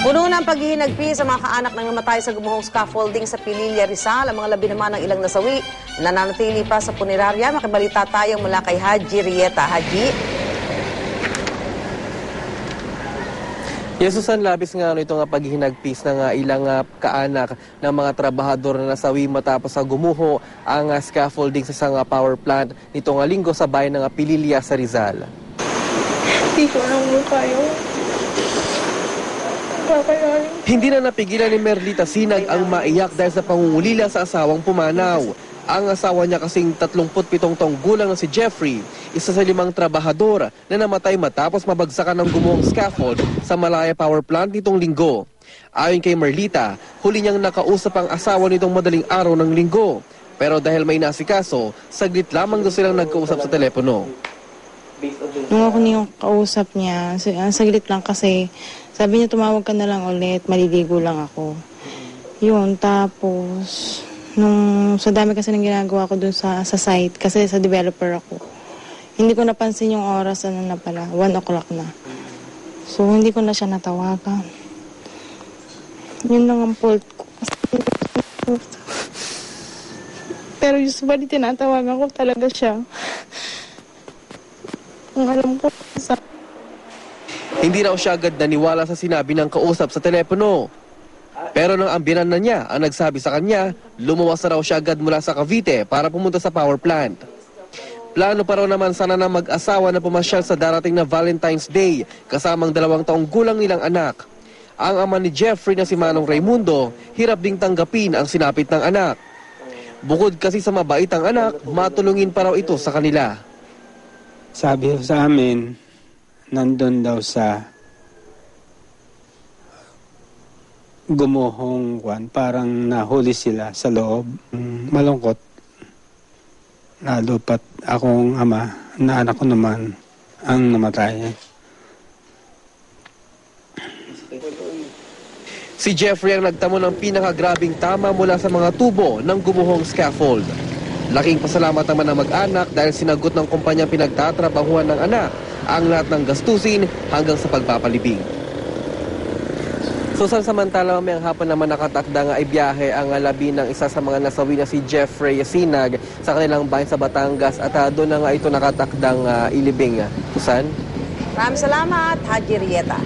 Puno ng paghihinagpi sa mga kaanak ng namatay sa gumuhong scaffolding sa Pililla, Rizal. Ang mga labi naman ng ilang nasawi nananatili pa sa punerarya. Makibalita tayo mula kay Haji Rieta. Haji? Yesusan labis nga ano ito nga paghihinagpis ng ah, ilang ah, kaanak ng mga trabahador na nasawi matapos sa gumuho ang ah, scaffolding sa isang ah, power plant nito nga linggo sa bayan ng ah, Pililya sa Rizal. Hindi ko alam mo kayo. Hindi na napigilan ni Merlita Sinag ang maiyak dahil sa pangungulila sa asawang pumanaw. Ang asawa niya kasing 37 taong gulang na si Jeffrey, isa sa limang trabahador na namatay matapos mabagsakan ng gumuhong scaffold sa Malaya Power Plant nitong linggo. Ayon kay Merlita, huli niyang nakausap ang asawa nitong madaling araw ng linggo. Pero dahil may nasikaso, saglit lamang daw silang nagkausap sa telepono. Nung ako niyong kausap niya, sa- ang saglit lang kasi, sabi niya tumawag ka na lang ulit, maliligo lang ako. Yun, tapos, nung sa dami kasi ng ginagawa ko dun sa, sa site, kasi sa developer ako, hindi ko napansin yung oras, ano na pala, 1 o'clock na. So, hindi ko na siya natawagan. Yun lang ang fault ko. Pero usually tinatawagan ko talaga siya. Ang alam ko sa Hindi raw siya agad naniwala sa sinabi ng kausap sa telepono. Pero nang ambinan na niya ang nagsabi sa kanya, lumuwas na raw siya agad mula sa Cavite para pumunta sa power plant. Plano pa raw naman sana na mag-asawa na pumasyal sa darating na Valentine's Day kasamang dalawang taong gulang nilang anak. Ang ama ni Jeffrey na si Manong Raimundo, hirap ding tanggapin ang sinapit ng anak. Bukod kasi sa mabait ang anak, matulungin pa raw ito sa kanila. Sabi sa amin, nandun daw sa gumuhong kwan, parang nahuli sila sa loob. Malungkot. Lalo pat akong ama, na anak ko naman ang namatay. Si Jeffrey ang nagtamo ng pinakagrabing tama mula sa mga tubo ng gumuhong scaffold. Laking pasalamat naman ng mag-anak dahil sinagot ng kumpanyang pinagtatrabahuan ng anak ang lahat ng gastusin hanggang sa pagpapalibing. So sa samantala mamayang hapon naman nakatakda nga ibiyahe ang labi ng isa sa mga nasawi na si Jeffrey Sinag sa kanilang bayan sa Batangas at ah, doon na nga ito nakatakdang ah, ilibing. Susan? Maraming salamat, Haji Rieta.